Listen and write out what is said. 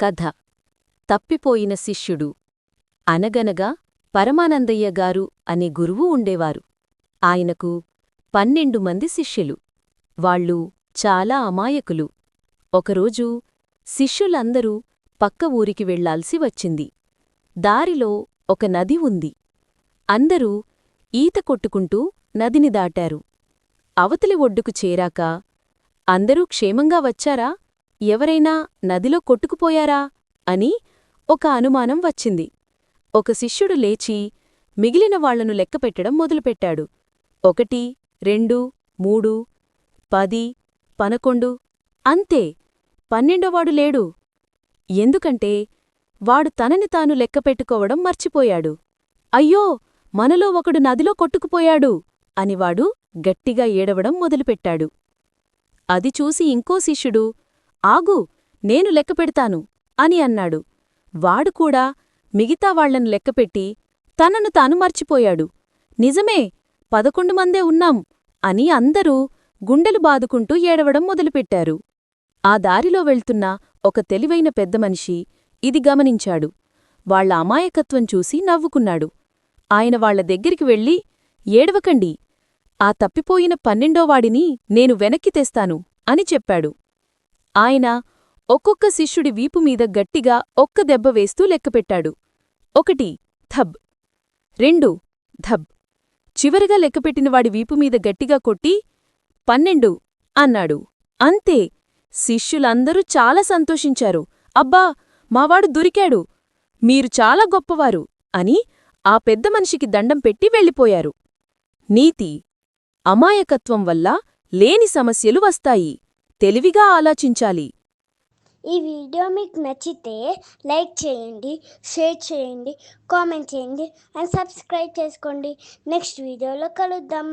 కథ. తప్పిపోయిన శిష్యుడు. అనగనగా పరమానందయ్య గారు అనే గురువు ఉండేవారు. ఆయనకు పన్నెండు మంది శిష్యులు. వాళ్ళు చాలా అమాయకులు. ఒకరోజు శిష్యులందరూ పక్క ఊరికి వెళ్ళాల్సి వచ్చింది. దారిలో ఒక నది ఉంది. అందరూ ఈత కొట్టుకుంటూ నదిని దాటారు. అవతలి ఒడ్డుకు చేరాక అందరూ క్షేమంగా వచ్చారా? ఎవరైనా నదిలో కొట్టుకుపోయారా? అని ఒక అనుమానం వచ్చింది. ఒక శిష్యుడు లేచి మిగిలిన వాళ్ళను లెక్కపెట్టడం మొదలుపెట్టాడు. ఒకటి రెండు మూడు పది పనకొండు అంతే. పన్నెండోవాడు లేడు. ఎందుకంటే వాడు తనని తాను లెక్కపెట్టుకోవడం మర్చిపోయాడు. అయ్యో మనలో ఒకడు నదిలో కొట్టుకుపోయాడు అని వాడు గట్టిగా ఏడవడం మొదలుపెట్టాడు. అది చూసి ఇంకో శిష్యుడు ఆగు నేను లెక్కపెడతాను అని అన్నాడు. వాడు కూడా మిగతా వాళ్ళను లెక్కపెట్టి తనను తాను మర్చిపోయాడు. నిజమే పదకొండు మందే ఉన్నాం అని అందరూ గుండెలు బాదుకుంటూ ఏడవడం మొదలుపెట్టారు. ఆ దారిలో వెళ్తున్న ఒక తెలివైన పెద్దమనిషి ఇది గమనించాడు. వాళ్ళ అమాయకత్వం చూసి నవ్వుకున్నాడు. ఆయన వాళ్ళ దగ్గరికి వెళ్ళి ఏడవకండి ఆ తప్పిపోయిన పన్నెండోవాడిని నేను వెనక్కి తెస్తాను అని చెప్పాడు. ఆయన ఒక్కొక్క శిష్యుడి వీపుమీద గట్టిగా ఒక్క దెబ్బ వేస్తూ లెక్కపెట్టాడు. ఒకటి ధబ్ రెండు ధబ్ చివరగా లెక్కపెట్టినవాడి వీపుమీద గట్టిగా కొట్టి పన్నెండు అన్నాడు. అంతే శిష్యులందరూ చాలా సంతోషించారు. అబ్బా మావాడు దొరికాడు. మీరు చాలా గొప్పవారు అని ఆ పెద్ద మనిషికి దండం పెట్టి వెళ్ళిపోయారు. నీతి అమాయకత్వం వల్ల లేని సమస్యలు వస్తాయి. తెలివిగా ఆలోచించాలి. ఈ వీడియో మీకు నచ్చితే లైక్ చేయండి షేర్ చేయండి కామెంట్ చేయండి అండ్ సబ్స్క్రైబ్ చేసుకోండి. నెక్స్ట్ వీడియోలో కలుద్దాం.